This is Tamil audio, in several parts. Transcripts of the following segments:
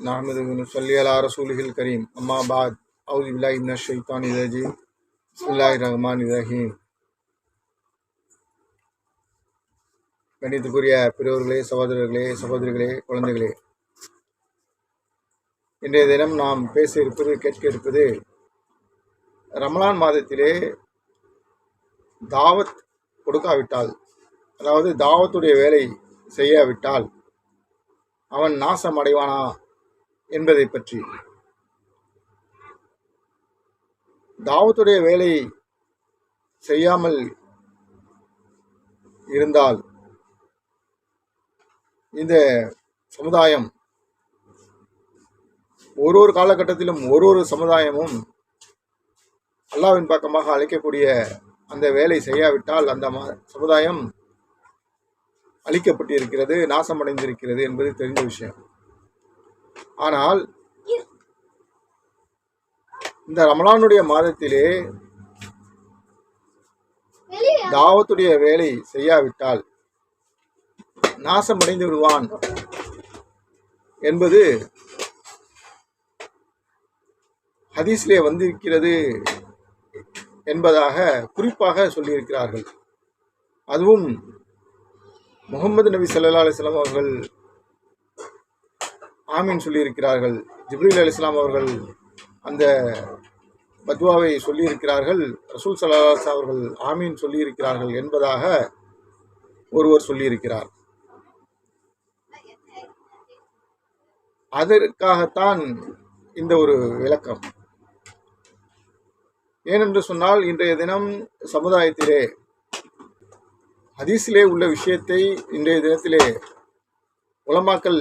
நாமது சொல்லியலா ரசூலுகில் கரீம் அம்மா பாத் அவுது வில்லா இப்னா ஷெய்தான் ரஹ்மான் இரஹீம் கணித்துக்குரிய பெரியவர்களே சகோதரர்களே சகோதரிகளே குழந்தைகளே இன்றைய தினம் நாம் பேச இருப்பது கேட்க இருப்பது ரமலான் மாதத்திலே தாவத் கொடுக்காவிட்டால் அதாவது தாவத்துடைய வேலை செய்யாவிட்டால் அவன் நாசம் அடைவானா என்பதை பற்றி. தாவத்துடைய வேலை செய்யாமல் இருந்தால் இந்த சமுதாயம் ஒரு ஒரு காலகட்டத்திலும் ஒரு ஒரு சமுதாயமும் அல்லாவின் பக்கமாக அழைக்கக்கூடிய அந்த வேலை செய்யாவிட்டால் அந்த ம- சமுதாயம் அழிக்கப்பட்டிருக்கிறது நாசமடைந்திருக்கிறது என்பது தெரிந்த விஷயம். ஆனால் இந்த ரமலானுடைய மாதத்திலே தாவத்துடைய வேலை செய்யாவிட்டால் நாசமடைந்து விடுவான் என்பது ஹதீஸ்லே வந்திருக்கிறது என்பதாக குறிப்பாக சொல்லியிருக்கிறார்கள். அதுவும் முகமது நபி சல்லா அலிஸ்லாம் அவர்கள் ஆமீன் சொல்லியிருக்கிறார்கள். ஜிப்ரீல் அலிஸ்லாம் அவர்கள் அந்த பத்வாவை சொல்லியிருக்கிறார்கள். ரசூல் சலாஸ் அவர்கள் ஆமீன் சொல்லியிருக்கிறார்கள் என்பதாக ஒருவர் சொல்லியிருக்கிறார். அதற்காகத்தான் இந்த ஒரு விளக்கம். ஏனென்று சொன்னால் இன்றைய தினம் சமுதாயத்திலே ஹதீஸிலே உள்ள விஷயத்தை இன்றைய தினத்திலே உலமாக்கல்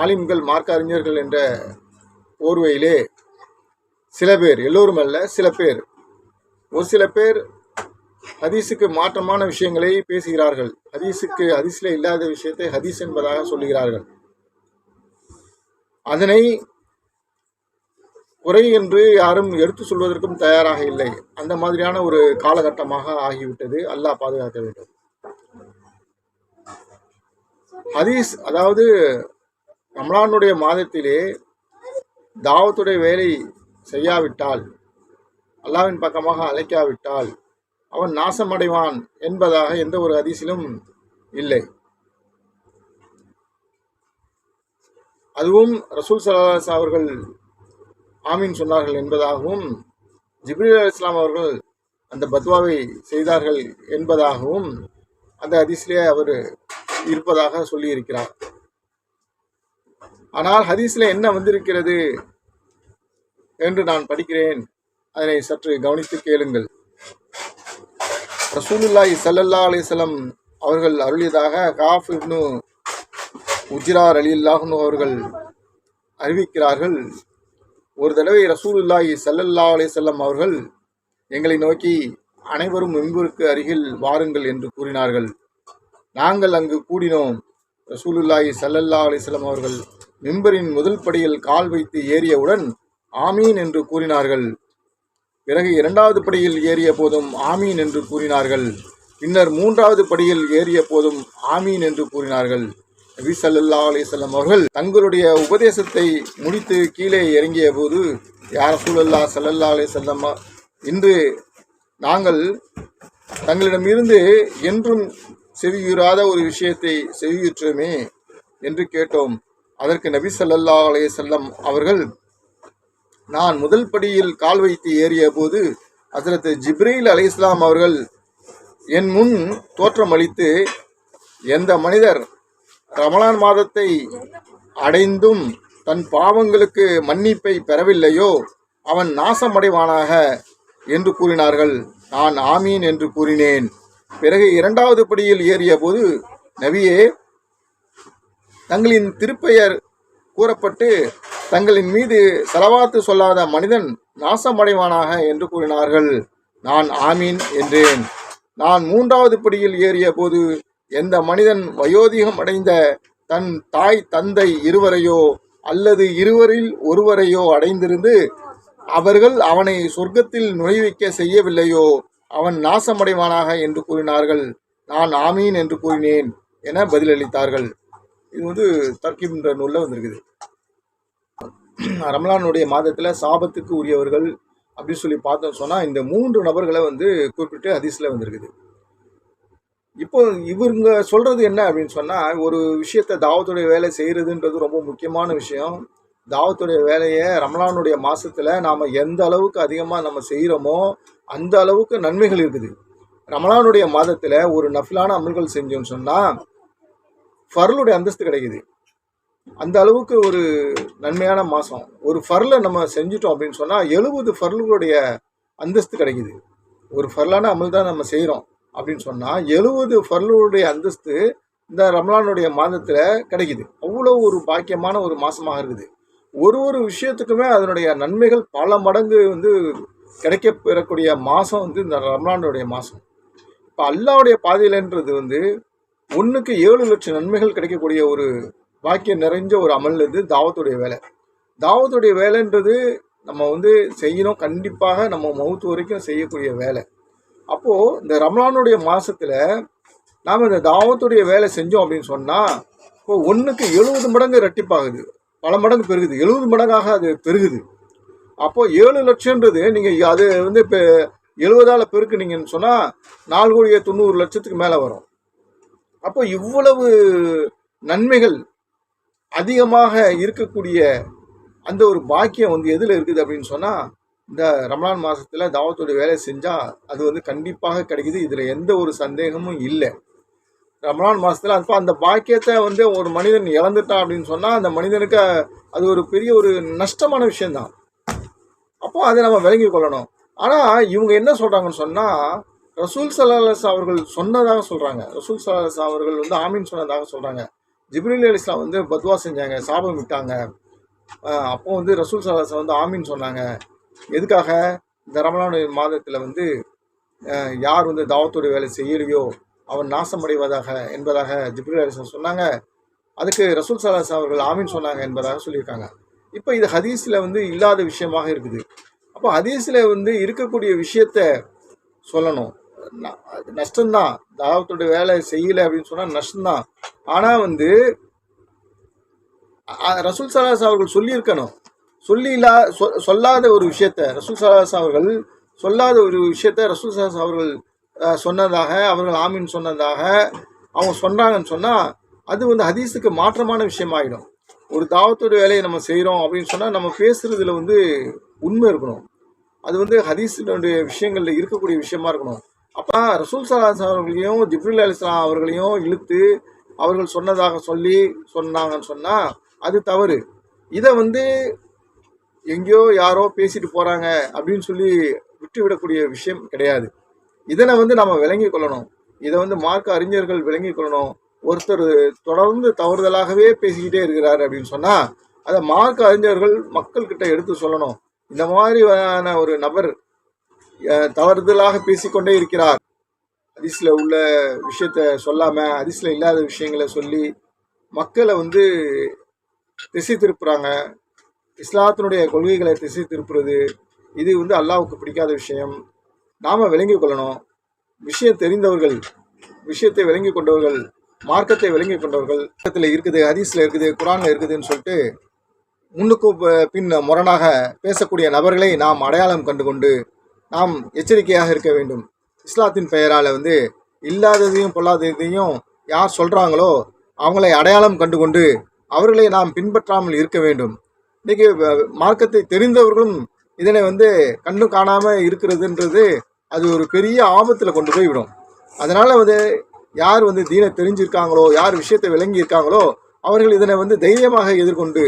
ஆலிம்கள் மார்க்க அறிஞர்கள் என்ற போர்வையிலே சில பேர் எல்லோரும் அல்ல சில பேர். ஒரு சில பேர் ஹதீஸுக்கு மாற்றமான விஷயங்களை பேசுகிறார்கள். ஹதீஸுக்கு ஹதீஸில் இல்லாத விஷயத்தை ஹதீஸ் என்பதாக சொல்லுகிறார்கள். அதனை குறை என்று யாரும் எடுத்து சொல்வதற்கும் தயாராக இல்லை. அந்த மாதிரியான ஒரு காலகட்டமாக ஆகிவிட்டது. அல்லாஹ் பாதுகாக்க வேண்டும். ஹதீஸ் அதாவது ரமலானுடைய மாதத்திலே தாவத்துடைய வேலை செய்யாவிட்டால் அல்லாவின் பக்கமாக அழைக்காவிட்டால் அவன் நாசமடைவான் என்பதாக எந்த ஒரு அதிசிலும் இல்லை. அதுவும் ரசூல் சலாஸ் அவர்கள் ஆமீன் சொன்னார்கள் என்பதாகவும் ஜிப்ரீல் அலி இஸ்லாம் அவர்கள் அந்த பத்வாவை செய்தார்கள் என்பதாகவும் அந்த அதிசிலே அவர் இருப்பதாக சொல்லியிருக்கிறார். ஆனால் ஹதீஸில் என்ன வந்திருக்கிறது என்று நான் படிக்கிறேன். அதனை சற்று கவனித்து கேளுங்கள். ரசூலுல்லாஹி சல்லல்லா அலிசலம் அவர்கள் அருளியதாக காஃப் இப்னு உஜிரார் அலி அவர்கள் அறிவிக்கிறார்கள். ஒரு தடவை ரசூலுல்லாஹி சல்லல்லா அலே செல்லம் அவர்கள் எங்களை நோக்கி அனைவரும் மெம்பருக்கு அருகில் வாருங்கள் என்று கூறினார்கள். நாங்கள் அங்கு கூடினோம். ரசூலுல்லாஹி சல்லல்லா அலைஹி அவர்கள் மிம்பரின் முதல் படியில் கால் வைத்து ஏறியவுடன் ஆமீன் என்று கூறினார்கள். பிறகு இரண்டாவது படியில் ஏறிய போதும் ஆமீன் என்று கூறினார்கள். பின்னர் மூன்றாவது படியில் ஏறிய போதும் ஆமீன் என்று கூறினார்கள். நபி சல்லா அலிசல்லம் அவர்கள் தங்களுடைய உபதேசத்தை முடித்து கீழே இறங்கிய போது யார் சூழல்லா சல்லல்லா அலிசல்லம் இன்று நாங்கள் தங்களிடமிருந்து என்றும் செவியுறாத ஒரு விஷயத்தை செவியுற்றோமே என்று கேட்டோம். அதற்கு நபி சல்லல்லா அலைஹி செல்லம் அவர்கள் நான் முதல் படியில் கால் வைத்து ஏறிய போது ஹசரத் ஜிப்ரீல் அலை இஸ்லாம் அவர்கள் என் முன் தோற்றமளித்து எந்த மனிதர் ரமலான் மாதத்தை அடைந்தும் தன் பாவங்களுக்கு மன்னிப்பை பெறவில்லையோ அவன் நாசமடைவானாக என்று கூறினார்கள். நான் ஆமீன் என்று கூறினேன். பிறகு இரண்டாவது படியில் ஏறிய போது நபியே தங்களின் திருப்பெயர் கூறப்பட்டு தங்களின் மீது செலவாத்து சொல்லாத மனிதன் நாசமடைவானாக என்று கூறினார்கள். நான் ஆமீன் என்றேன். நான் மூன்றாவது படியில் ஏறிய போது எந்த மனிதன் வயோதிகம் அடைந்த தன் தாய் தந்தை இருவரையோ அல்லது இருவரில் ஒருவரையோ அடைந்திருந்து அவர்கள் அவனை சொர்க்கத்தில் நுழைவிக்க செய்யவில்லையோ அவன் நாசமடைவானாக என்று கூறினார்கள். நான் ஆமீன் என்று கூறினேன் என பதிலளித்தார்கள். இது வந்து தர்கிப்ன்ற நூலில் வந்திருக்குது. ரமலானுடைய மாதத்தில் சாபத்துக்கு உரியவர்கள் அப்படின்னு சொல்லி பார்த்தோம் சொன்னால் இந்த மூன்று நபர்களை வந்து குறிப்பிட்டு ஹதீஸில் வந்திருக்குது. இப்போ இவங்க சொல்கிறது என்ன அப்படின்னு சொன்னால் ஒரு விஷயத்த தாவத்துடைய வேலை செய்கிறதுன்றது ரொம்ப முக்கியமான விஷயம். தாவத்துடைய வேலையை ரமலானுடைய மாதத்தில் நாம் எந்த அளவுக்கு அதிகமாக நம்ம செய்கிறோமோ அந்த அளவுக்கு நன்மைகள் இருக்குது. ரமலானுடைய மாதத்தில் ஒரு நஃபிலான அமல்கள் செஞ்சோம்னு சொன்னால் ஃபர்லுடைய அந்தஸ்து கிடைக்குது. அந்த அளவுக்கு ஒரு நன்மையான மாதம் ஒரு ஃபர்லை நம்ம செஞ்சுட்டோம் அப்படின்னு சொன்னால் எழுபது ஃபர்லுடைய அந்தஸ்து கிடைக்குது. ஒரு ஃபர்லான அமல் தான் நம்ம செய்கிறோம் அப்படின்னு சொன்னால் எழுபது ஃபர்லுடைய அந்தஸ்து இந்த ரமலானுடைய மாதத்தில் கிடைக்குது. அவ்வளோ ஒரு பாக்கியமான ஒரு மாதமாக இருக்குது. ஒரு ஒரு விஷயத்துக்குமே அதனுடைய நன்மைகள் பல மடங்கு வந்து கிடைக்க பெறக்கூடிய மாதம் வந்து இந்த ரம்லானுடைய மாதம் இப்போ அல்லாவுடைய பாதையிலன்றது வந்து ஒன்றுக்கு ஏழு லட்சம் நன்மைகள் கிடைக்கக்கூடிய ஒரு பாக்கியம் நிறைஞ்ச ஒரு அமல் இது தாவத்துடைய வேலை. தாவத்துடைய வேலைன்றது நம்ம வந்து செய்யணும் கண்டிப்பாக நம்ம மவுத்து வரைக்கும் செய்யக்கூடிய வேலை. அப்போது இந்த ரம்லானுடைய மாதத்தில் நாம் இந்த தாவத்துடைய வேலை செஞ்சோம் அப்படின்னு சொன்னால் இப்போ ஒன்றுக்கு எழுபது மடங்கு ரெட்டிப்பாகுது பல மடங்கு பெருகுது. எழுபது மடங்காக அது பெருகுது. அப்போது ஏழு லட்சன்றது நீங்கள் அது வந்து இப்போ எழுபதால் பெருக்குனீங்கன்னு சொன்னால் நாலு கோடியே தொண்ணூறு லட்சத்துக்கு மேலே வரும். அப்போ இவ்வளவு நன்மைகள் அதிகமாக இருக்கக்கூடிய அந்த ஒரு பாக்கியம் வந்து எதில் இருக்குது அப்படின்னு சொன்னால் இந்த ரமலான் மாதத்தில் தாவத்துடைய வேலை செஞ்சால் அது வந்து கண்டிப்பாக கிடைக்குது. இதில் எந்த ஒரு சந்தேகமும் இல்லை. ரமலான் மாதத்தில் அப்போ அந்த பாக்கியத்தை வந்து ஒரு மனிதன் இழந்துட்டான் அப்படின்னு சொன்னால் அந்த மனிதனுக்கு அது ஒரு பெரிய ஒரு நஷ்டமான விஷயந்தான் அப்போ அதை நம்ம விளங்கி கொள்ளணும். ஆனால் இவங்க என்ன சொல்கிறாங்கன்னு சொன்னால் ரசூல் சல்லாஸ் அவர்கள் சொன்னதாக சொல்கிறாங்க ரசூல் சல்லாஸ் அவர்கள் வந்து ஆமீன் சொன்னதாக சொல்கிறாங்க ஜிப்ரில் அலி இஸ்லாம் வந்து பத்வா செஞ்சாங்க சாபம் விட்டாங்க. அப்போ வந்து ரசூல் சல்லாஸ் வந்து ஆமீன் சொன்னாங்க. எதுக்காக? இந்த ரமலான் மாதத்தில் வந்து யார் வந்து தாவத்தோட வேலை செய்யலையோ அவன் நாசமடைவதாக என்பதாக ஜிப்ரி அலி சொன்னாங்க. அதுக்கு ரசூல் சலாஸ் அவர்கள் ஆமீன் சொன்னாங்க என்பதாக சொல்லியிருக்காங்க. இப்போ இது ஹதீஸில் வந்து இல்லாத விஷயமாக இருக்குது. அப்போ ஹதீஸில் வந்து இருக்கக்கூடிய விஷயத்த சொல்லணும். ந- நஷ்டம்தான் தாவத்தோட வேலை செய்யலை அப்படின்னு சொன்னால் நஷ்டம்தான் ஆனால் வந்து ரசூல் சலாஸ் அவர்கள் சொல்லியிருக்கணும். சொல்லி இல்லா சொல்லாத ஒரு விஷயத்த ரசூல் சலாஸ் அவர்கள் சொல்லாத ஒரு விஷயத்த ரசூல் சலாஸ் அவர்கள் சொன்னதாக அவர்கள் ஆமீன் சொன்னதாக அவங்க சொன்னாங்கன்னு சொன்னால் அது வந்து ஹதீஸுக்கு மாற்றமான விஷயமாயிடும். ஒரு தாவத்தோட வேலையை நம்ம செய்கிறோம் அப்படின்னு சொன்னால் நம்ம பேசுகிறதுல வந்து உண்மை இருக்கணும். அது வந்து ஹதீஸினுடைய விஷயங்களில் இருக்கக்கூடிய விஷயமா இருக்கணும். அப்போ ரசூல் சலாஸ் அவர்களையும் ஜிப்ரில் அலிஸ்லாம் அவர்களையும் இழுத்து அவர்கள் சொன்னதாக சொல்லி சொன்னாங்கன்னு சொன்னால் அது தவறு. இதை வந்து எங்கேயோ யாரோ பேசிட்டு போகிறாங்க அப்படின்னு சொல்லி விட்டு விடக்கூடிய விஷயம் கிடையாது. இதனை வந்து நம்ம விளங்கி கொள்ளணும். இதை வந்து மார்க்க அறிஞர்கள் விளங்கி கொள்ளணும். ஒருத்தர் தொடர்ந்து தவறுதலாகவே பேசிக்கிட்டே இருக்கிறார் அப்படின்னு சொன்னால் அதை மார்க்க அறிஞர்கள் மக்கள்கிட்ட எடுத்து சொல்லணும். இந்த மாதிரியான ஒரு நபர் தவறுதலாக பேசிக்கொண்டே இருக்கிறார். ஹதீஸில் உள்ள விஷயத்த சொல்லாமல் ஹதீஸில் இல்லாத விஷயங்களை சொல்லி மக்களை வந்து திசை திருப்புறாங்க. இஸ்லாத்தினுடைய கொள்கைகளை திசை திருப்புறது இது வந்து அல்லாவுக்கு பிடிக்காத விஷயம். நாம் விளங்கி கொள்ளணும். விஷயம் தெரிந்தவர்கள் விஷயத்தை விளங்கி கொண்டவர்கள் மார்க்கத்தை விளங்கி கொண்டவர்கள். மார்க்கத்தில் இருக்குது ஹதீஸில் இருக்குது குரானில் இருக்குதுன்னு சொல்லிட்டு முன்னுக்கு பின் முரணாக பேசக்கூடிய நபர்களை நாம் அடையாளம் கண்டுகொண்டு நாம் எச்சரிக்கையாக இருக்க வேண்டும். இஸ்லாத்தின் பெயரால் வந்து இல்லாததையும் பொல்லாததையும் யார் சொல்கிறாங்களோ அவங்களை அடையாளம் கண்டுகொண்டு அவர்களை நாம் பின்பற்றாமல் இருக்க வேண்டும். இன்றைக்கி மார்க்கத்தை தெரிந்தவர்களும் இதனை வந்து கண்டு காணாமல் இருக்கிறதுன்றது அது ஒரு பெரிய ஆபத்தில் கொண்டு போய் விடும். அதனால் வந்து யார் வந்து தீனை தெரிஞ்சிருக்காங்களோ யார் விஷயத்தை விளங்கி இருக்காங்களோ அவர்கள் இதனை வந்து தைரியமாக எதிர்கொண்டு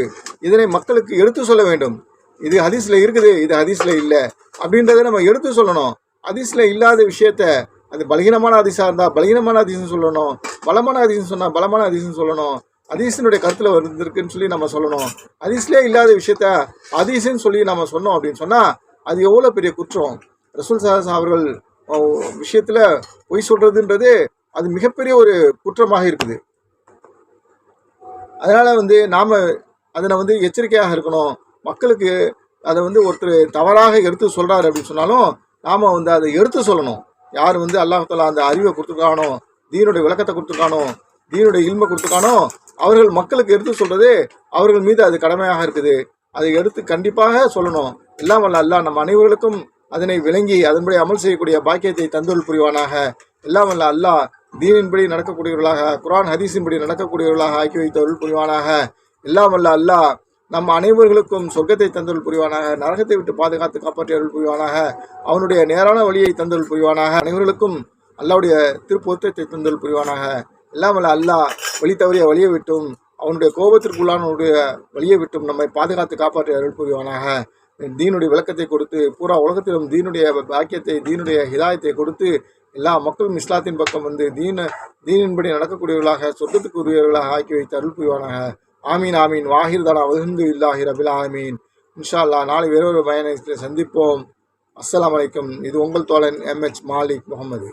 இதனை மக்களுக்கு எடுத்து சொல்ல வேண்டும். இது ஹதீஸில் இருக்குது இது ஹதீஸில் இல்லை அப்படின்றத நம்ம எடுத்து சொல்லணும். ஹதீஸில் இல்லாத விஷயத்த அது பலகீனமான ஹதீஸாக இருந்தால் பலகீனமான ஹதீஸ்னு சொல்லணும். பலமான ஹதீஸ்னு சொன்னால் பலமான ஹதீஸ்னு சொல்லணும். ஹதீஸினுடைய கருத்தில் வந்திருக்குன்னு சொல்லி நம்ம சொல்லணும். ஹதீஸ்லேயே இல்லாத விஷயத்த ஹதீஸ்ன்னு சொல்லி நம்ம சொன்னோம் அப்படின்னு சொன்னால் அது எவ்வளோ பெரிய குற்றம்? ரசூல் சாஸ் அவர்கள் விஷயத்தில் பொய் சொல்கிறதுன்றது அது மிகப்பெரிய ஒரு குற்றமாக இருக்குது. அதனால் வந்து நாம் அதனை வந்து எச்சரிக்கையாக இருக்கணும். மக்களுக்கு அதை வந்து ஒருத்தர் தவறாக எடுத்து சொல்கிறாரு அப்படின்னு சொன்னாலும் நாம் வந்து அதை எடுத்து சொல்லணும். யார் வந்து அல்லாஹால அந்த அறிவை கொடுத்துருக்கானோ தீனுடைய விளக்கத்தை கொடுத்துருக்கானோ தீனுடைய இன்மை கொடுத்துருக்கானோ அவர்கள் மக்களுக்கு எடுத்து சொல்கிறது அவர்கள் மீது அது கடமையாக இருக்குது. அதை எடுத்து கண்டிப்பாக சொல்லணும். எல்லாம் வல்ல அல்லாஹ் நம் அனைவர்களுக்கும் அதனை விளங்கி அதன்படி அமல் செய்யக்கூடிய பாக்கியத்தை தந்தொல் புரிவானாக. எல்லாம் வல்ல அல்லாஹ் தீனின்படி நடக்கக்கூடியவர்களாக குரான் ஹதீஸின்படி நடக்கக்கூடியவர்களாக ஆக்கி வைத்த அருள் புரிவானாக. எல்லாம் வல்ல அல்லாஹ் நம் அனைவர்களுக்கும் சொர்க்கத்தை தந்தொல் புரிவானாக நரகத்தை விட்டு பாதுகாத்து காப்பாற்றி அருள் புரிவானாக. அவனுடைய நேரான வழியை தந்தொல் புரிவானாக. அனைவர்களுக்கும் அல்லாவுடைய திருப்பொருத்தத்தை தந்தொல் புரிவானாக. எல்லாம் வல்ல அல்லாஹ் வழி தவறிய வழியை விட்டும் அவனுடைய கோபத்திற்குள்ளானுடைய வழியை விட்டும் நம்மை பாதுகாத்து காப்பாற்றி அருள் புரிவானாக. தீனுடைய விளக்கத்தை கொடுத்து பூரா உலகத்திலும் தீனுடைய பாக்கியத்தை தீனுடைய ஹிதாயத்தை கொடுத்து எல்லா மக்களும் இஸ்லாத்தின் பக்கம் வந்து தீன தீனின்படி நடக்கக்கூடியவர்களாக சொர்க்கத்துக்கு உரியவர்களாக ஆக்கி வைத்து அருள் புரிவானாக. ஆமீன் ஆமீன். வாஹிர் தானா வகுந்து இல்லாஹி ரபில் ஆமீன் இன்ஷா அல்லாஹ் நாளை வேறொரு பயணத்தில் சந்திப்போம். அஸ்லாம் வலைக்கம் இது உங்கள் தோழன் எம்எச் மாலிக் முகமது.